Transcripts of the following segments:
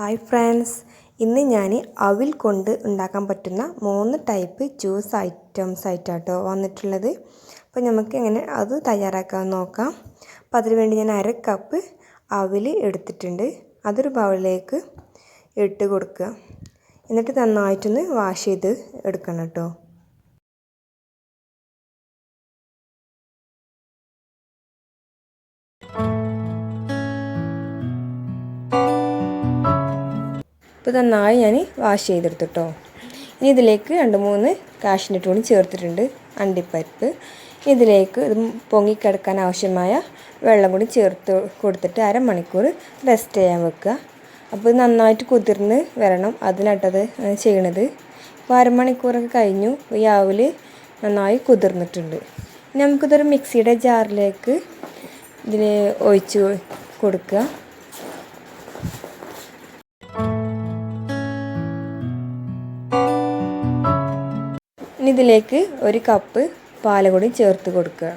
Hi friends. ഇന്ന് ഞാൻ അവിൽ കൊണ്ട് ഉണ്ടാക്കാൻ പറ്റുന്ന മൂന്ന് ടൈപ്പ് ജ്യൂസ് ഐറ്റംസ് ആയിട്ടാട്ടോ വന്നിട്ടുള്ളത്. അപ്പോൾ നമുക്ക് എങ്ങനെ അത് തയ്യാറാക്കാൻ നോക്കാം. അപ്പോൾ അതിന് വേണ്ടി ഞാൻ അര കപ്പ് അവിൽ എടുത്തിട്ടുണ്ട്. അതൊരു ബൗളിലേക്ക് ഇട്ട് കൊടുക്കുക. എന്നിട്ട് നന്നായിട്ടൊന്ന് വാഷ് ചെയ്ത് എടുക്കണം കേട്ടോ. ഇപ്പോൾ നന്നായി ഞാൻ വാഷ് ചെയ്തെടുത്തു കേട്ടോ ഇനി ഇതിലേക്ക് രണ്ട് മൂന്ന് കാഷിന്റെ കൂടി ചേർത്തിട്ടുണ്ട്. അണ്ടിപ്പരിപ്പ്. ഇതിലേക്ക് ഇത് പൊങ്ങിക്കിടക്കാൻ ആവശ്യമായ വെള്ളം കൂടി ചേർത്ത് കൊടുത്തിട്ട് അരമണിക്കൂർ റെസ്റ്റ് ചെയ്യാൻ വെക്കുക. അപ്പോൾ ഇത് നന്നായിട്ട് കുതിർന്ന് വരണം. അതിനട്ടത് ചെയ്യണത്. അപ്പോൾ അരമണിക്കൂറൊക്കെ കഴിഞ്ഞു. ഈ ആവിൽ നന്നായി കുതിർന്നിട്ടുണ്ട്. നമുക്കിതൊരു മിക്സിയുടെ ജാറിലേക്ക് ഇതിൽ ഒഴിച്ച് കൊടുക്കുക. ഇതിലേക്ക് ഒരു കപ്പ് പാൽ കൂടി ചേർത്ത് കൊടുക്കുക.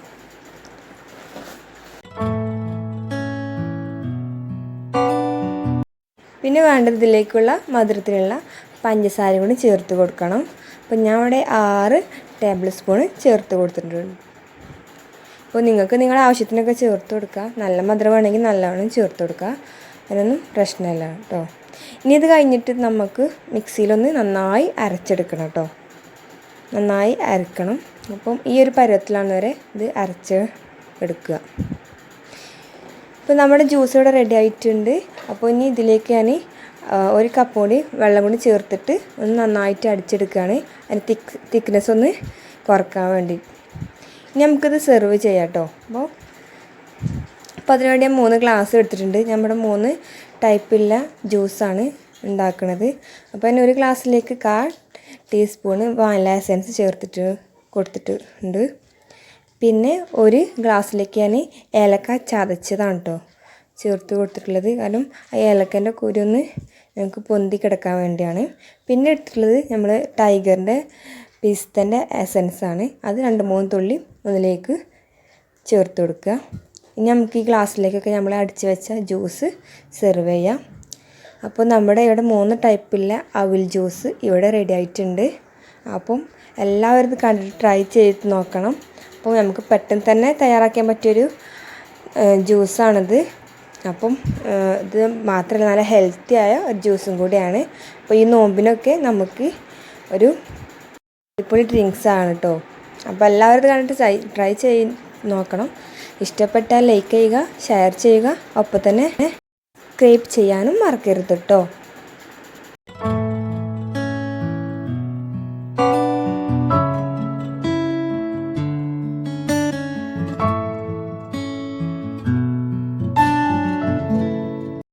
പിന്നെ വേണ്ടത് ഇതിലേക്കുള്ള മധുരത്തിനുള്ള പഞ്ചസാര കൂടി ചേർത്ത് കൊടുക്കണം. അപ്പോൾ ഞാൻ ഇവിടെ ആറ് ടേബിൾ സ്പൂൺ ചേർത്ത് കൊടുത്തിട്ടുണ്ട്. അപ്പോൾ നിങ്ങൾക്ക് നിങ്ങളുടെ ആവശ്യത്തിനൊക്കെ ചേർത്ത് കൊടുക്കുക നല്ല മധുരം വേണമെങ്കിൽ നല്ലവണ്ണം ചേർത്ത് കൊടുക്കുക അതിനൊന്നും പ്രശ്നമില്ല കേട്ടോ. ഇനി ഇത് കഴിഞ്ഞിട്ട് നമുക്ക് മിക്സിയിലൊന്ന് നന്നായി അരച്ചെടുക്കണം കേട്ടോ. നന്നായി അരക്കണം. അപ്പം ഈ ഒരു പരുവത്തിലാണ് വരെ ഇത് അരച്ച് എടുക്കുക. ഇപ്പോൾ നമ്മുടെ ജ്യൂസ് ഇവിടെ റെഡി ആയിട്ടുണ്ട്. അപ്പോൾ ഇനി ഇതിലേക്ക് ഞാൻ ഒരു കപ്പ് കൂടി വെള്ളം കൂടി ചേർത്തിട്ട് ഒന്ന് നന്നായിട്ട് അടിച്ചെടുക്കുകയാണ്. അതിന് തിക്ക് തിക്നെസ് ഒന്ന് കുറയ്ക്കാൻ വേണ്ടി. ഇനി നമുക്കിത് സെർവ് ചെയ്യാം കേട്ടോ. അപ്പോൾ അപ്പോൾ അതിനുവേണ്ടി ഞാൻ മൂന്ന് ഗ്ലാസ് എടുത്തിട്ടുണ്ട്. നമ്മുടെ മൂന്ന് ടൈപ്പുള്ള ജ്യൂസാണ് ഉണ്ടാക്കുന്നത് അപ്പോൾ അതിന് ഒരു ഗ്ലാസ്സിലേക്ക് കാ ടീസ്പൂണ് വാനില എസൻസ് ചേർത്തിട്ട് കൊടുത്തിട്ടുണ്ട് പിന്നെ ഒരു ഗ്ലാസ്സിലേക്ക് ഞാൻ ഏലക്ക ചതച്ചതാണ് കേട്ടോ ചേർത്ത് കൊടുത്തിട്ടുള്ളത്. കാരണം ആ ഏലക്കന്റെ കുരുന്ന് ഞങ്ങൾക്ക് പൊന്തി കിടക്കാൻ വേണ്ടിയാണ്. പിന്നെ എടുത്തിട്ടുള്ളത് നമ്മൾ ടൈഗറിന്റെ പിസ്തന്റെ എസൻസ് ആണ് അത് രണ്ട് മൂന്ന് തുള്ളി അതിലേക്ക് ചേർത്ത് കൊടുക്കുക. ഇനി നമുക്ക് ഈ ഗ്ലാസ്സിലേക്കൊക്കെ നമ്മൾ അടിച്ച് വെച്ച ജ്യൂസ് സെർവ് ചെയ്യാം. അപ്പോൾ നമ്മുടെ ഇവിടെ മൂന്ന് ടൈപ്പുള്ള അവിൽ ജ്യൂസ് ഇവിടെ റെഡി ആയിട്ടുണ്ട്. അപ്പം എല്ലാവരും കണ്ടിട്ട് ട്രൈ ചെയ്ത് നോക്കണം. അപ്പോൾ നമുക്ക് പെട്ടെന്ന് തന്നെ തയ്യാറാക്കാൻ പറ്റിയൊരു ജ്യൂസാണിത്. അപ്പം ഇത് മാത്രമല്ല നല്ല ഹെൽത്തി ആയ ഒരു ജ്യൂസും കൂടിയാണ്. അപ്പോൾ ഈ നോമ്പിനൊക്കെ നമുക്ക് ഒരു അടിപൊളി ഡ്രിങ്ക്സ് ആണ് കേട്ടോ അപ്പോൾ എല്ലാവരും കണ്ടിട്ട് ട്രൈ ട്രൈ ചെയ്ത് നോക്കണം. ഇഷ്ടപ്പെട്ടാൽ ലൈക്ക് ചെയ്യുക ഷെയർ ചെയ്യുക. ഒപ്പം തന്നെ സബ്സ്ക്രൈബ് ചെയ്യാനും മറക്കരുത് കേട്ടോ